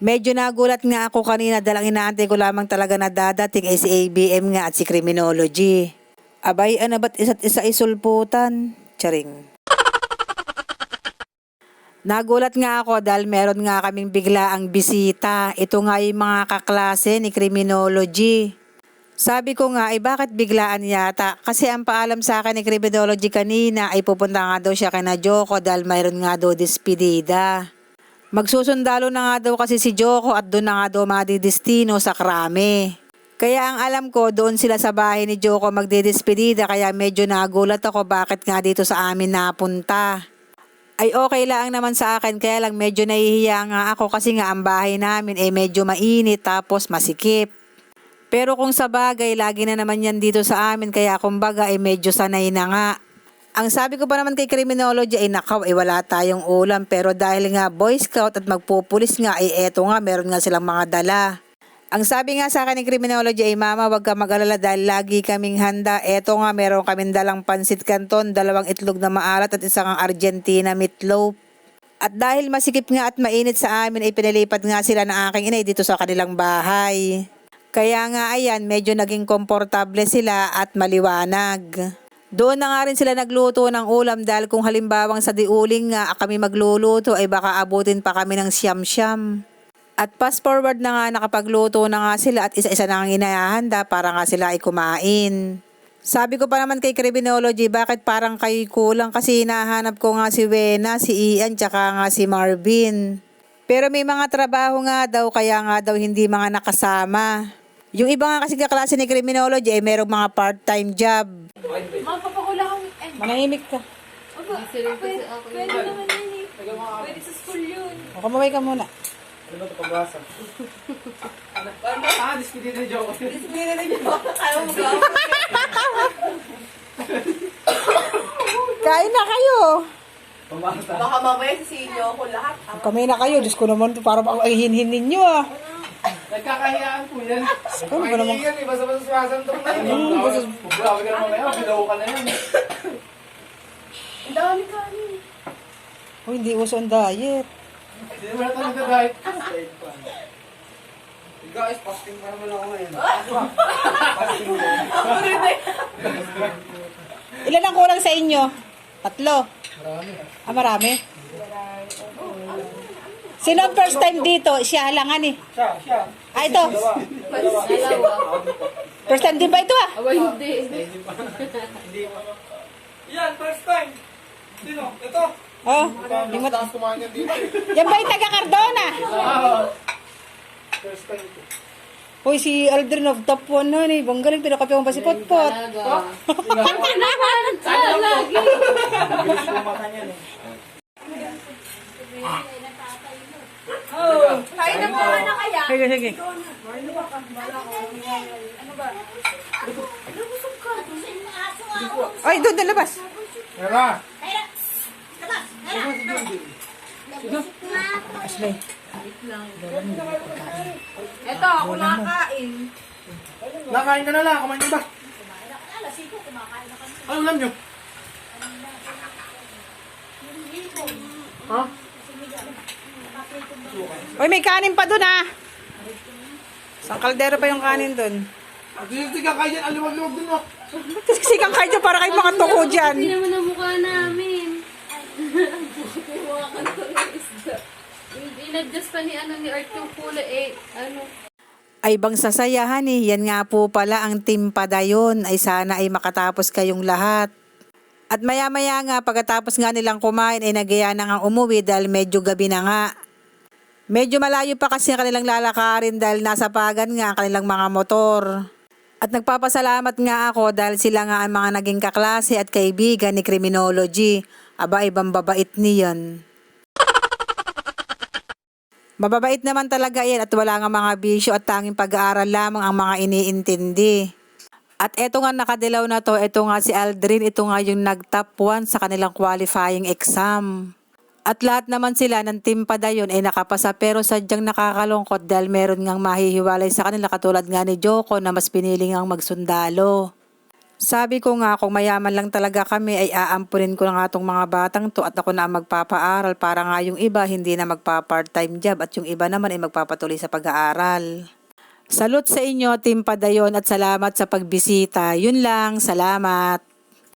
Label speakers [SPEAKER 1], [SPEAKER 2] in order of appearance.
[SPEAKER 1] Medyo nagulat nga ako kanina dahil ang inaantay ko lamang talaga na dadating ay si ABM nga at si Criminology. Abay, ano ba't isa't isa isulputan? Charing. Nagulat nga ako dahil meron nga kaming bigla ang bisita. Ito nga yung mga kaklase ni Criminology. Sabi ko nga, ay bakit biglaan yata? Kasi ang paalam sa akin ni Criminology kanina ay pupunta nga daw siya kay na Joko dahil mayroon nga daw despedida. Magsusundalo na nga daw kasi si Joko at doon na nga daw madidestino sa krame. Kaya ang alam ko, doon sila sa bahay ni Joko magdidespedida kaya medyo nagulat ako bakit nga dito sa amin napunta. Ay okay lang naman sa akin kaya lang medyo nahihiya nga ako kasi nga ang bahay namin ay medyo mainit tapos masikip. Pero kung sa bagay, lagi na naman yan dito sa amin kaya kumbaga ay medyo sanay na nga. Ang sabi ko pa naman kay Criminology ay nakaw ay wala tayong ulam pero dahil nga Boy Scout at magpupulis nga ay eto nga meron nga silang mga dala. Ang sabi nga sa akin ni Criminology ay mama wag ka mag-alala dahil lagi kaming handa. Eto nga meron kaming dalang pansit canton, dalawang itlog na maalat at isang Argentina meatloaf. At dahil masikip nga at mainit sa amin ay pinalipat nga sila ng aking inay dito sa kanilang bahay. Kaya nga ayan, medyo naging komportable sila at maliwanag. Doon na nga rin sila nagluto ng ulam dahil kung halimbawang sa diuling nga kami magluluto ay baka abutin pa kami ng siyam-siyam. At fast forward na nga nakapagluto na nga sila at isa-isa na ang inahanda para nga sila ay kumain. Sabi ko pa naman kay Criminology, bakit parang kayo kulang kasi hinahanap ko nga si Wena, si Ian, tsaka nga si Marvin. Pero may mga trabaho nga daw, kaya nga daw hindi mga nakasama. Yung iba nga kasi kaklase ni Criminology ay merong mga part-time job.
[SPEAKER 2] Magpapakula kang weekend.
[SPEAKER 1] Manahimik ka.
[SPEAKER 2] Aba, pwede, pwede naman yun eh. Pwede sa school yun.
[SPEAKER 1] O, kamaway ka muna.
[SPEAKER 3] Ano ba ito pagbasa? Ah, despedida ni Joko.
[SPEAKER 2] Ayaw mo ba?
[SPEAKER 1] Kain na kayo.
[SPEAKER 2] Baka mamaya sisiyo ako lahat. ah.
[SPEAKER 1] Kami na kayo. Diyos ko naman, parang ako ay hinhin ninyo ah.
[SPEAKER 3] Nagkakahiyaan po yan.
[SPEAKER 1] Ano ba naman?
[SPEAKER 3] Mahihiyan eh, basta-basta sumasandok na yun. Grabe ka naman ngayon, bilaw ka na yan.
[SPEAKER 2] Ang dami kanin.
[SPEAKER 1] Oh, hindi uso ang diet.
[SPEAKER 3] Hindi naman natin nagda-diet. Guys, fasting pa naman ako ngayon. Fasting mo.
[SPEAKER 1] Ilan ang kulang sa inyo? Tatlo.
[SPEAKER 3] Marami.
[SPEAKER 1] Ah, marami? Sino ang first time dito? Siya halangan eh.
[SPEAKER 3] Siya, siya.
[SPEAKER 1] Ah, ito. First time din ba ito ah?
[SPEAKER 2] Aba, hindi.
[SPEAKER 3] Yan, first time. Sino? Ito.
[SPEAKER 1] Oh,
[SPEAKER 3] Yung kumain yan dito.
[SPEAKER 1] yan ba yung taga Cardona?
[SPEAKER 3] First time ito.
[SPEAKER 1] Hoy, si Aldrin of top 1 nun eh. Bang galing, tinakapi mo pa si Potpot.
[SPEAKER 2] Talaga. Naman ka lagi.
[SPEAKER 3] Bilis kumata niyan eh.
[SPEAKER 2] Kain na muna na kaya.
[SPEAKER 1] Sige, sige. Ay, doon, doon, labas.
[SPEAKER 3] Tara.
[SPEAKER 1] Ashley.
[SPEAKER 2] Ito, ako nakain.
[SPEAKER 3] Nakain ka na lang, kumain ka ba? Ano ulam nyo? Ha?
[SPEAKER 1] Hoy, may kanin pa doon ah. Isang kaldero pa yung kanin doon.
[SPEAKER 3] Hindi ka kaya, aliwag-liwag din mo.
[SPEAKER 1] Kasi kang kayo para kayo mga tuko dyan.
[SPEAKER 2] Hindi naman ang mukha namin. Kanto ng isda. In-adjust pa ni, ano, ni Art yung kulay eh. Ano?
[SPEAKER 1] Ay bang sasayahan eh. Yan nga po pala ang team padayon. Ay sana ay makatapos kayong lahat. At maya-maya nga pagkatapos nga nilang kumain ay nagaya na nga umuwi dahil medyo gabi na nga. Medyo malayo pa kasi ang kanilang lalakarin dahil nasa pagan nga ang kanilang mga motor. At nagpapasalamat nga ako dahil sila nga ang mga naging kaklase at kaibigan ni Criminology. Aba, ibang babait niyan. Mababait naman talaga yan at wala nga mga bisyo at tanging pag-aaral lamang ang mga iniintindi. At eto nga nakadilaw na to, eto nga si Aldrin, ito nga yung nag-top 1 sa kanilang qualifying exam. At lahat naman sila ng team padayon ay nakapasa pero sadyang nakakalungkot dahil meron ngang mahihiwalay sa kanila katulad nga ni Joko na mas pinili ngang magsundalo. Sabi ko nga kung mayaman lang talaga kami ay aampunin ko na nga tong mga batang to at ako na ang magpapaaral para nga yung iba hindi na magpa-part-time job at yung iba naman ay magpapatuloy sa pag-aaral. Salute sa inyo, Team Padayon at salamat sa pagbisita. Yun lang, salamat.